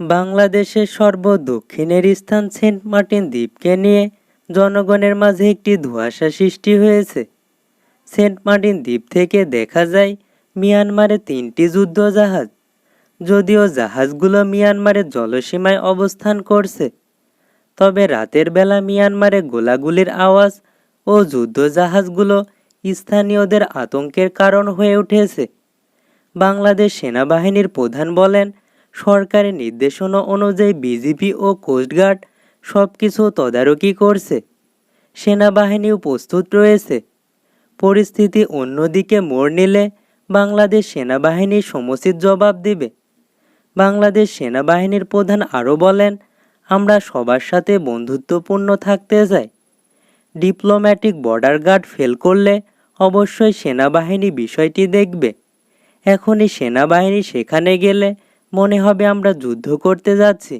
বাংলাদেশের সর্বদক্ষিণের স্থান Saint Martin দ্বীপকে নিয়ে জনগণের মাঝে একটি ধোঁয়াশা সৃষ্টি হয়েছে। সেন্ট মার্টিন দ্বীপ থেকে দেখা যায় মিয়ানমারে তিনটি যুদ্ধজাহাজ। যদিও জাহাজগুলো মিয়ানমারের জলসীমায় অবস্থান করছে, তবে রাতের বেলা মিয়ানমারে গোলাগুলির আওয়াজ ও যুদ্ধজাহাজগুলো স্থানীয়দের আতঙ্কের কারণ হয়ে উঠেছে। বাংলাদেশ সেনাবাহিনীর প্রধান বলেন সরকারি নির্দেশনা অনুযায়ী বিজিপি ও কোস্টগার্ড সব কিছু তদারকি করছে। সেনাবাহিনীও প্রস্তুত রয়েছে। পরিস্থিতি অন্যদিকে মোড় নিলে বাংলাদেশ সেনাবাহিনী সমুচিত জবাব দিবে। বাংলাদেশ সেনাবাহিনীর প্রধান আরও বলেন, আমরা সবার সাথে বন্ধুত্বপূর্ণ থাকতে চাই। ডিপ্লোম্যাটিক বর্ডার গার্ড ফেল করলে অবশ্যই সেনাবাহিনী বিষয়টি দেখবে। এখনই সেনাবাহিনী সেখানে গেলে মনে হবে আমরা যুদ্ধ করতে যাচ্ছি।